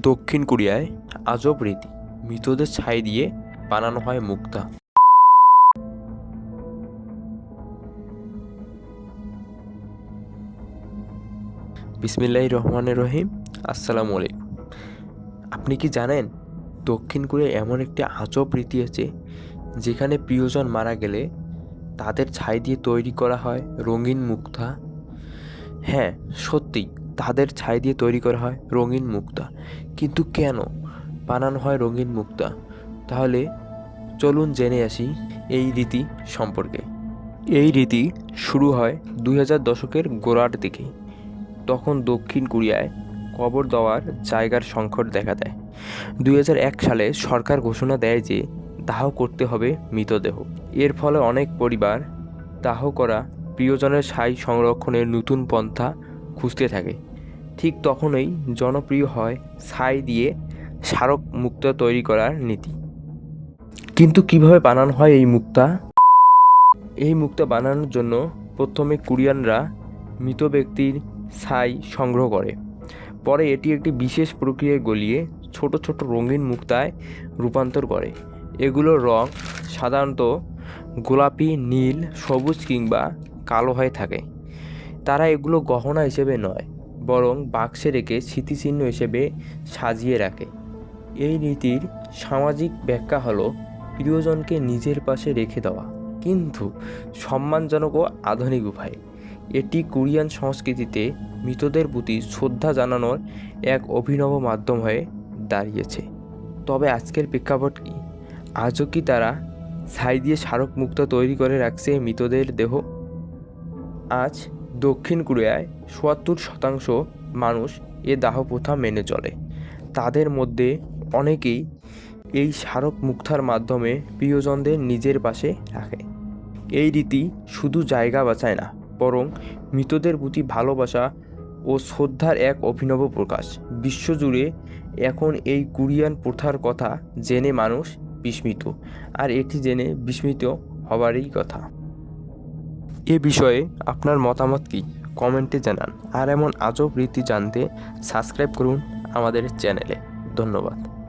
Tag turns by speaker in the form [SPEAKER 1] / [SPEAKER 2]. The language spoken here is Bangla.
[SPEAKER 1] দক্ষিণ কোরিয়ায় আজব রীতি, মৃতদের ছাই দিয়ে বানানো হয় মুক্তা। বিসমিল্লাহ রহমানের রহিম, আসসালামু আলাইকুম। আপনি কি জানেন, দক্ষিণ কোরিয়ায় এমন একটি আজব রীতি আছে, যেখানে প্রিয়জন মারা গেলে তাদের ছাই দিয়ে তৈরি করা হয় রঙিন মুক্তা? হ্যাঁ সত্যি তাদের ছাই দিয়ে তৈরি করা হয় রঙিন মুক্তা। কিন্তু কেন বানানো হয় রঙিন মুক্তা? তাহলে চলুন জেনে আসি এই রীতি সম্পর্কে। এই রীতি শুরু হয় দুই হাজার দশকের গোড়ার দিকে। তখন দক্ষিণ কোরিয়ায় কবর দেওয়ার জায়গার সংকট দেখা দেয়। দুই সালে সরকার ঘোষণা দেয় যে দাহ করতে হবে মৃতদেহ। এর ফলে অনেক পরিবার দাহ করা প্রিয়জনের ছাই সংরক্ষণের নতুন পন্থা খুঁজতে থাকে। ঠিক তখনই জনপ্রিয় হয় ছাই দিয়ে স্মারক মুক্তা তৈরি করার নীতি। কিন্তু কীভাবে বানানো হয় এই মুক্তা? এই মুক্তা বানানোর জন্য প্রথমে কোরিয়ানরা মৃত ব্যক্তির ছাই সংগ্রহ করে। পরে এটি একটি বিশেষ প্রক্রিয়ায় গলিয়ে ছোট ছোট রঙিন মুক্তায় রূপান্তর করে। এগুলোর রং সাধারণত গোলাপি, নীল, সবুজ কিংবা কালো হয়ে থাকে। তারা এগুলো গহনা হিসেবে নয় বরং বাক্সে রেখে স্মৃতিচিহ্ন হিসেবে সাজিয়ে রাখে। এই নীতির সামাজিক ব্যাখ্যা হলো প্রিয়জনকে নিজের পাশে রেখে দেওয়া। কিন্তু সম্মানজনক ও আধুনিক উপায়। এটি কোরিয়ান সংস্কৃতিতে মৃতদের প্রতি শ্রদ্ধা জানানোর এক অভিনব মাধ্যম হয়ে দাঁড়িয়েছে। তবে আজকের প্রেক্ষাপট কি? আজও কি তারা ছাই দিয়ে স্মারক মুক্ত তৈরি করে রাখছে মৃতদের দেহ? আজ দক্ষিণ কোরিয়ায় চুয়াত্তর শতাংশ মানুষ এ দাহ প্রথা মেনে চলে। তাদের মধ্যে অনেকেই এই স্মারক মুক্তার মাধ্যমে প্রিয়জনদের নিজের পাশে রাখে। এই রীতি শুধু জায়গা বাঁচায় না, বরং মৃতদের প্রতি ভালোবাসা ও শ্রদ্ধার এক অভিনব প্রকাশ। বিশ্বজুড়ে এখন এই কোরিয়ান প্রথার কথা জেনে মানুষ বিস্মিত, আর এটি জেনে বিস্মিত হবারই কথা। এ বিষয়ে আপনার মতামত কি? কমেন্টে জানান। আর এমন আজব রীতি জানতে সাবস্ক্রাইব করুন আমাদের চ্যানেলে। ধন্যবাদ।